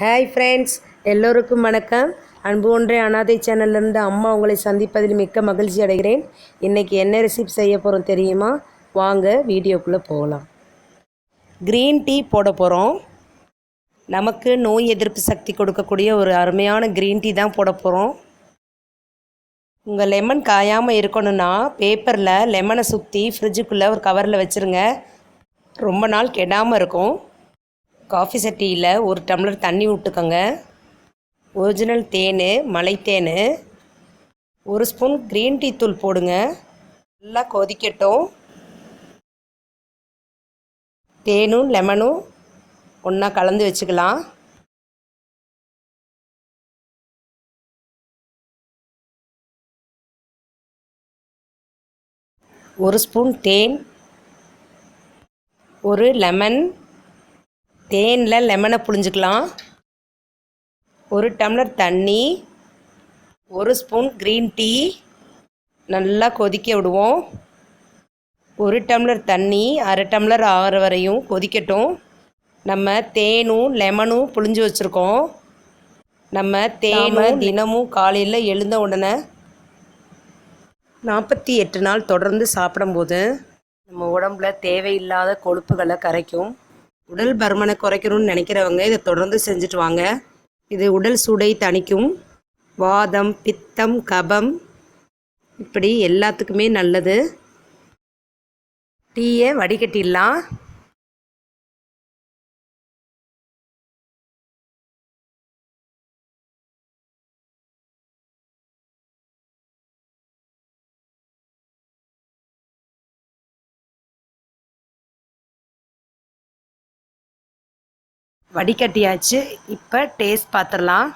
Hi friends எல்லோருக்கும் வணக்கம். அன்பு ஒன்றே அனாதை சேனல்லேருந்து அம்மா உங்களை சந்திப்பதில் மிக்க மகிழ்ச்சி அடைகிறேன். இன்றைக்கி என்ன ரெசிபி செய்ய போகிறோம் தெரியுமா? வாங்க வீடியோக்குள்ளே போகலாம் க்ரீன் டீ போட போகிறோம் நமக்கு நோய் எதிர்ப்பு சக்தி கொடுக்கக்கூடிய ஒரு அருமையான க்ரீன் டீ தான் போட போகிறோம் உங்கள் லெமன் காயாமல் இருக்கணும்னா பேப்பரில் லெமனை சுற்றி ஃப்ரிட்ஜுக்குள்ளே ஒரு கவரில் வச்சுருங்க. ரொம்ப நாள் கெடாமல் இருக்கும். காஃபி சட்டியில் ஒரு டம்ளர் தண்ணி விட்டுக்கோங்க. ஒரிஜினல் தேன் மலைத்தேன். ஒரு ஸ்பூன் க்ரீன் டீ தூள் போடுங்க. நல்லா கொதிக்கட்டும். தேனும் லெமனும் ஒன்றா கலந்து வச்சுக்கலாம். ஒரு ஸ்பூன் தேன் ஒரு லெமன் தேனில் லெமனை புழிஞ்சுக்கலாம். ஒரு டம்ளர் தண்ணி ஒரு ஸ்பூன் க்ரீன் டீ நல்லா கொதிக்க விடுவோம். ஒரு டம்ளர் தண்ணி அரை டம்ளர் ஆகிற வரையும் கொதிக்கட்டும். நம்ம தேனும் லெமனும் புழிஞ்சு வச்சுருக்கோம். நம்ம தேனும் தினமும் காலையில் எழுந்த உடனே நாற்பத்தி எட்டு நாள் தொடர்ந்து சாப்பிடும்போது நம்ம உடம்புல தேவையில்லாத கொழுப்புகளை கரைக்கும். உடல் பருமனை குறைக்கணும்னு நினைக்கிறவங்க இதை தொடர்ந்து செஞ்சுட்டு வாங்க. இது உடல் சூடை தணிக்கும். வாதம் பித்தம் கபம் இப்படி எல்லாத்துக்குமே நல்லது. டீயை வடிகட்டிடலாம். வடிகட்டியாச்சு. இப்போ டேஸ்ட் பார்த்துடலாம்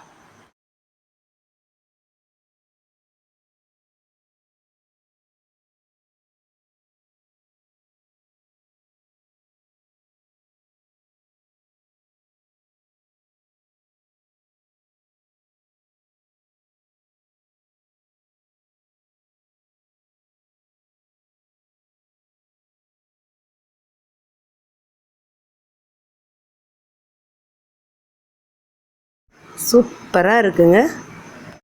சூப்பராக இருக்குங்க.